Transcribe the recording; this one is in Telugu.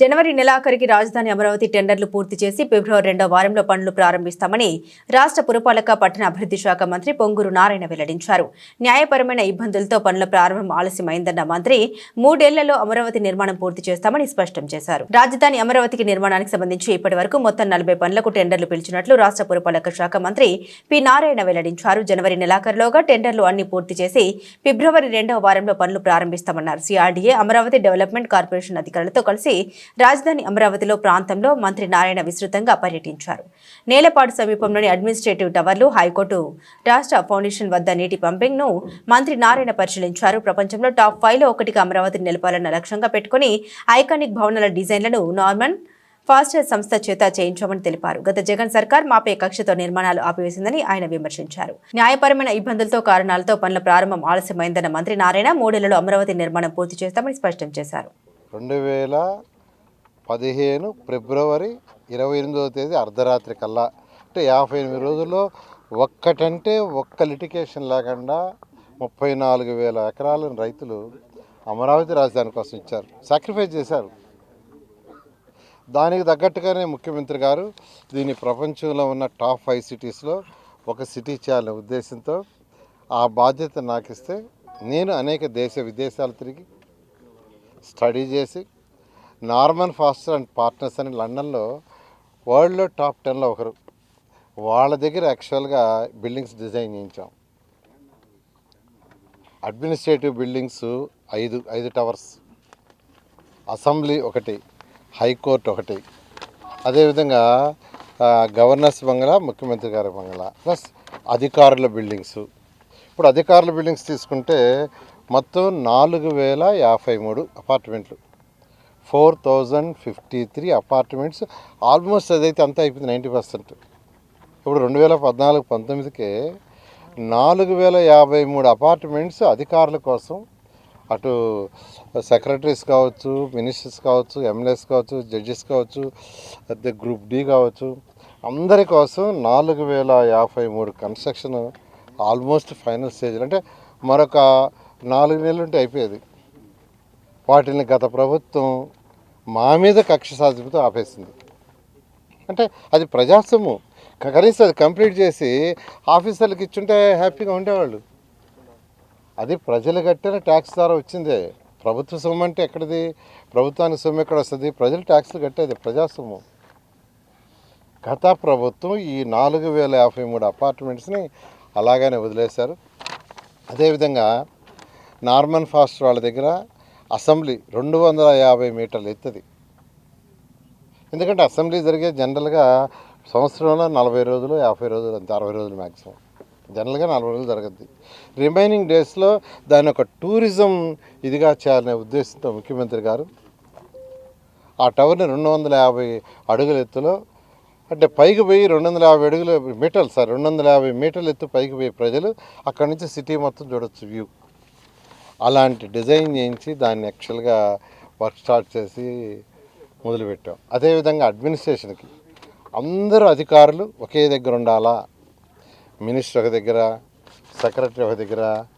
జనవరి నెలాఖరికి రాజధాని అమరావతి టెండర్లు పూర్తి చేసి ఫిబ్రవరి రెండో వారంలో పనులు ప్రారంభిస్తామని రాష్ట్ర పురపాలక పట్టణ అభివృద్ధి శాఖ మంత్రి పొంగూరు నారాయణ వెల్లడించారు. న్యాయపరమైన ఇబ్బందులతో పనుల ప్రారంభం ఆలస్యమైందన్న మంత్రి మూడేళ్ళలో అమరావతి నిర్మాణం పూర్తి చేస్తామని స్పష్టం చేశారు. రాజధాని అమరావతికి నిర్మాణానికి సంబంధించి ఇప్పటి వరకు మొత్తం నలభై పనులకు టెండర్లు పిలిచినట్లు రాష్ట్ర పురపాలక శాఖ మంత్రి పి. నారాయణ వెల్లడించారు. జనవరి నెలాఖరులోగా టెండర్లు అన్ని పూర్తి చేసి ఫిబ్రవరి రెండవ వారంలో పనులు ప్రారంభిస్తామన్నారు. సిఆర్డీఏ అమరావతి డెవలప్మెంట్ కార్పొరేషన్ అధికారులతో కలిసి రాజధాని అమరావతిలో ప్రాంతంలో మంత్రి నారాయణ విస్తృతంగా పర్యటించారు. నేలపాడు సమీపంలోని అడ్మినిస్ట్రేటివ్ టవర్లు హైకోర్టు రాష్ట్ర ఫౌండేషన్ వద్ద నీటి పంపింగ్ను మంత్రి నారాయణ పరిశీలించారు. ప్రపంచంలో టాప్ ఫైవ్లో ఒకటిగా అమరావతిని నిలపాలన్న లక్ష్యంగా పెట్టుకుని ఐకానిక్ భవనాల డిజైన్లను నార్మన్ ఫాస్టర్ సంస్థ చేత చేయించామని తెలిపారు. గత జగన్ సర్కార్ మాపే కక్షతో నిర్మాణాలు ఆపివేసిందని ఆయన విమర్శించారు. న్యాయపరమైన ఇబ్బందులతో కారణాలతో పనుల ప్రారంభం ఆలస్యమైందన్న మంత్రి నారాయణ మూడేళ్ళలో అమరావతి నిర్మాణం పూర్తి చేస్తామని స్పష్టం చేశారు. రెండు వేల పదిహేను ఫిబ్రవరి ఇరవై ఎనిమిదవ తేదీ అర్ధరాత్రి కల్లా. అంటే యాభై ఎనిమిది రోజుల్లో ఒక్కటంటే ఒక్క లిటికేషన్ లేకుండా ముప్పై నాలుగు వేల ఎకరాలను రైతులు అమరావతి రాజధాని కోసం ఇచ్చారు. సాక్రిఫైస్ చేశారు. దానికి తగ్గట్టుగానే ముఖ్యమంత్రి గారు దీన్ని ప్రపంచంలో ఉన్న టాప్ ఫైవ్ సిటీస్లో ఒక సిటీ చేయాలనే ఉద్దేశంతో ఆ బాధ్యత నాకు ఇస్తే నేను అనేక దేశ విదేశాలు తిరిగి స్టడీ చేసి నార్మన్ ఫాస్టర్ అండ్ పార్ట్నర్స్ అని లండన్లో వరల్డ్లో టాప్ టెన్లో ఒకరు. వాళ్ళ దగ్గర యాక్చువల్గా బిల్డింగ్స్ డిజైన్ చేయించాం. అడ్మినిస్ట్రేటివ్ బిల్డింగ్స్ ఐదు ఐదు టవర్స్. అసెంబ్లీ ఒకటి హైకోర్టు ఒకటి. అదేవిధంగా గవర్నర్స్ బంగ్లా ముఖ్యమంత్రి గారి బంగ్లా. ప్లస్ అధికారుల బిల్డింగ్స్. ఇప్పుడు అధికారుల బిల్డింగ్స్ తీసుకుంటే మొత్తం నాలుగు వేల యాభై మూడు అపార్ట్మెంట్లు. Four thousand fifty three apartments. Almost అదైతే అంతా అయిపోయింది నైంటీ పర్సెంట్. ఇప్పుడు రెండు వేల పద్నాలుగు పంతొమ్మిదికే నాలుగు వేల యాభై మూడు అపార్ట్మెంట్స్ అధికారుల కోసం అటు సెక్రటరీస్ కావచ్చు మినిస్టర్స్ కావచ్చు ఎమ్మెల్యేస్ కావచ్చు జడ్జెస్ కావచ్చు అదే గ్రూప్ డి కావచ్చు అందరి కోసం నాలుగు వేల యాభై మూడు కన్స్ట్రక్షన్ ఆల్మోస్ట్ ఫైనల్ స్టేజ్లో. అంటే మరొక నాలుగు నెలలు ఉంటే అయిపోయేది. వాటిని గత ప్రభుత్వం మా మీద కక్ష సాధింపుతో ఆపేసింది. అంటే అది ప్రజాస్వామ్యం. కనీసం అది కంప్లీట్ చేసి ఆఫీసర్లకు ఇచ్చుంటే హ్యాపీగా ఉండేవాళ్ళు. అది ప్రజలు కట్టిన ట్యాక్స్ ద్వారా వచ్చిందే. ప్రభుత్వ సొమ్ము అంటే ఎక్కడిది? ప్రభుత్వానికి సొమ్ము ఎక్కడ వస్తుంది? ప్రజలు ట్యాక్స్లు కట్టేది ప్రజాస్వామ్యం. గత ప్రభుత్వం ఈ నాలుగు వేల యాభై మూడు అపార్ట్మెంట్స్ని అలాగనే వదిలేశారు. అదేవిధంగా నార్మన్ ఫాస్ట్ వాళ్ళ దగ్గర అసెంబ్లీ రెండు వందల యాభై మీటర్లు ఎత్తుంది. ఎందుకంటే అసెంబ్లీ జరిగే జనరల్గా సంవత్సరంలో నలభై రోజులు యాభై రోజులు అంతే అరవై రోజులు మ్యాక్సిమం జనరల్గా నలభై రోజులు జరగద్ది. రిమైనింగ్ డేస్లో దాని ఒక టూరిజం ఇదిగా చేయాలనే ఉద్దేశంతో ముఖ్యమంత్రి గారు ఆ టవర్ని రెండు వందల యాభై అడుగుల ఎత్తులో అంటే పైకి పోయి రెండు వందల యాభై అడుగుల మీటర్లు సార్ రెండు వందల యాభై మీటర్ల ఎత్తు పైకి పోయి ప్రజలు అక్కడి నుంచి సిటీ మొత్తం చూడొచ్చు వ్యూ. అలాంటి డిజైన్ చేయించి దాన్ని యాక్చువల్గా వర్క్ స్టార్ట్ చేసి మొదలుపెట్టాం. అదేవిధంగా అడ్మినిస్ట్రేషన్కి అందరూ అధికారులు ఒకే దగ్గర ఉండాలా? మినిస్టర్ ఒక దగ్గర సెక్రటరీ ఒక దగ్గర